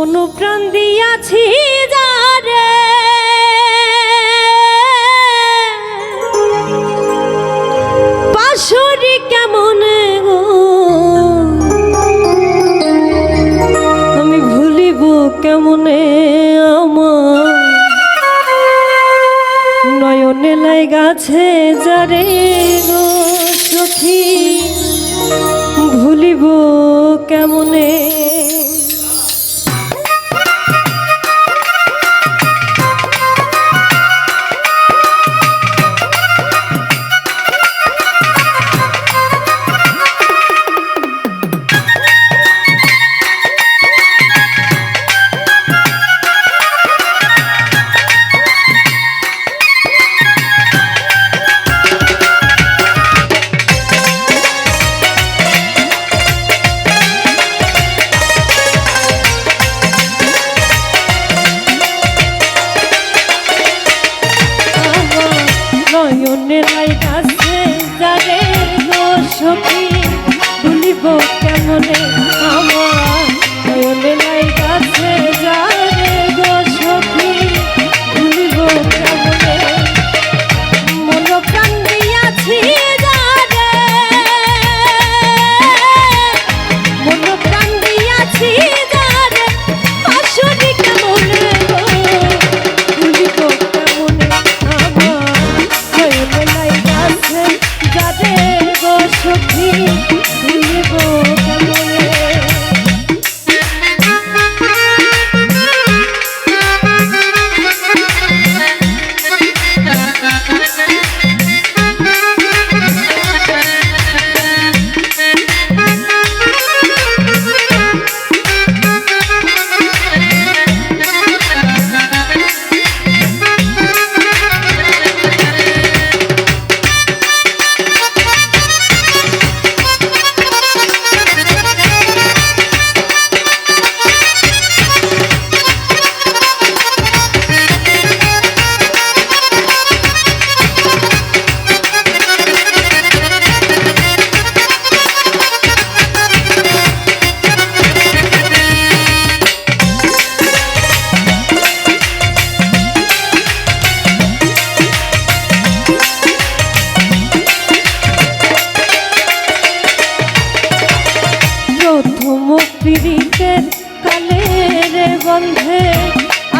অনুপ্রাণ প্রাণ দিয়াছি যারে। পাশরি কেমন আমি ভুলিব কেমনে আমার? নয়নে লাই গাছে যারে গো সখী? ভুলিব কেমনে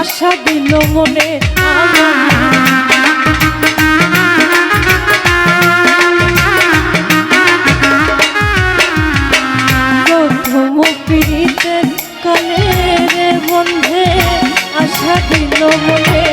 আশা দিল মনে। প্রথম পীড়িতের কালে বন্ধে আশা দিল মনে।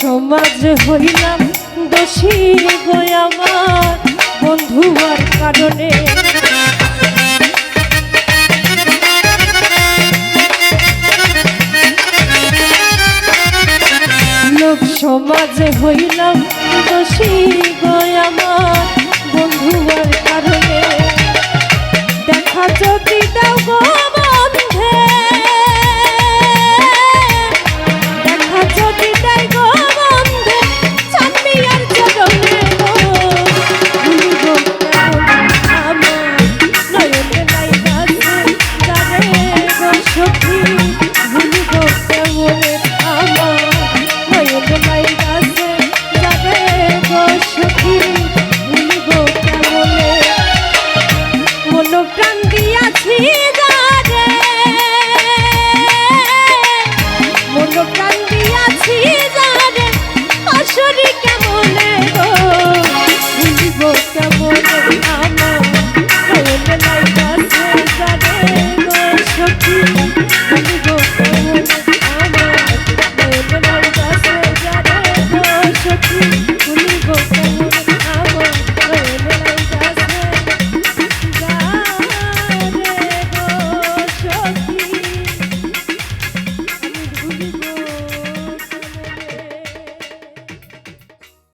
সমাজ হইলাম দোষী গয় আমার, বন্ধু আর কারণে। লোক সমাজ হইলাম দোষী গয় আমার আর কারণে। দেখা যদি দাও মনে গো ভুলব কেমন